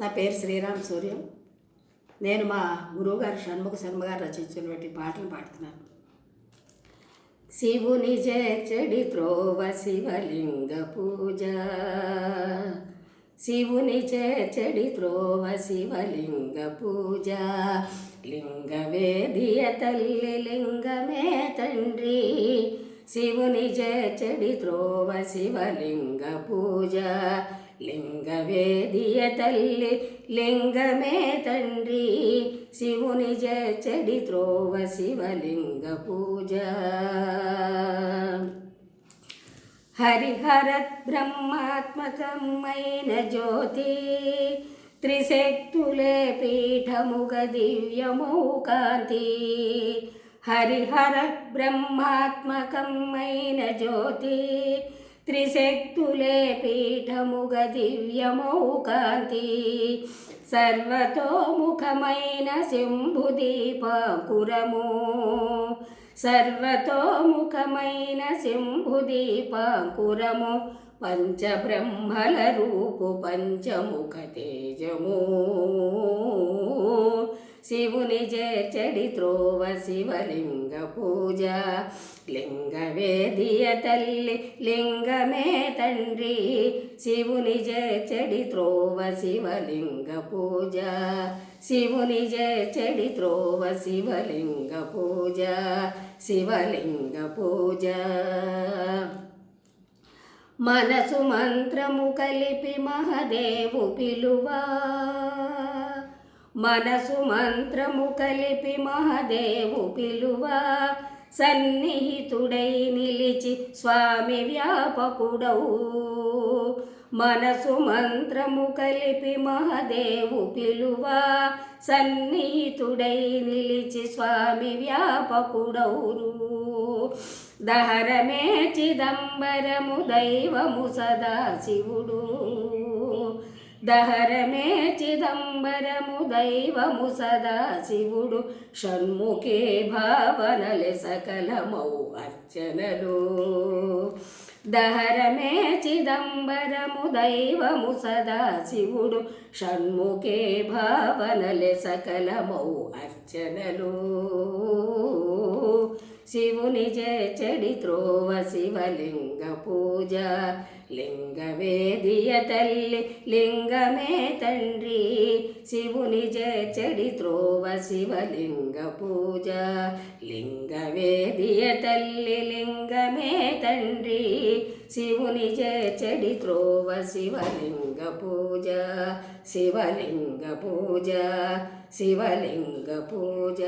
నా పేరు శ్రీరామ్ సూర్యం. నేను మా గురువుగారు షణ్ముఖ శర్మ గారు రచించినటువంటి పాటలు పాడుతున్నాను. శివుని చెడి త్రోవ శివలింగ పూజ. శివుని చెడి త్రోవ శివలింగ పూజ. లింగ వేదియ తల్లి లింగమే తండ్రి. శివుని చెడి త్రోవ శివలింగ పూజ. లింగ వేదియ తల్లి లింగమే తండ్రి. శివుని చెడి త్రోవ శివలింగ పూజ. హరిహరత్ బ్రహ్మాత్మకమైన జ్యోతి. త్రిశక్తులే పీఠముగ దివ్యమౌ కాంతి. హరిహర బ్రహ్మాత్మకమైన జ్యోతి త్రిశక్తులే పీఠముగ దివ్యమౌ కాంతి. సర్వతోముఖమైన శంభుదీపకురము సర్వతోముఖమైన శంభుదీపకురము పంచబ్రహ్మల రూపు పంచముఖ తేజము. శివుని చెడి త్రోవ శివలింగ పూజ. లింగవేదియ తల్లి లింగమే తండ్రి. శివుని చెడి త్రోవ శివలింగ పూజ. శివుని చెడి త్రోవ శివలింగ పూజ. శివలింగ పూజ. మనసు మంత్రము కలిపి మహదేవు పిలువా. మనసు మంత్రము కలిపి మహదేవు పిలువ. సన్నిహితుడై నిలిచి స్వామి వ్యాపకుడవు. మనసు మంత్రము కలిపి మహదేవు పిలువ. సన్నిహితుడై నిలిచి స్వామి వ్యాపకుడౌరు దహరమే చిదంబరము దైవము సదాశివుడు దహరమే చిదంబరము దైవము సదాశివుడు షణ్ముఖే భావనలె సకలమౌ అర్చనలు. దహరమే చిదంబరము దైవము సదాశివుడు షణ్ముఖే భావనలె సకలమౌ అర్చనలు. శివుని చెడి త్రోవ శివలింగ పూజ. లింగవేదియ తల్లి లింగమే తండ్రి. శివుని చెడి త్రోవ శివలింగ పూజ. లింగవేదియ తల్లి లింగమే తండ్రి. శివుని చెడి త్రోవ శివలింగ పూజ. శివలింగ పూజ శివలింగ పూజ.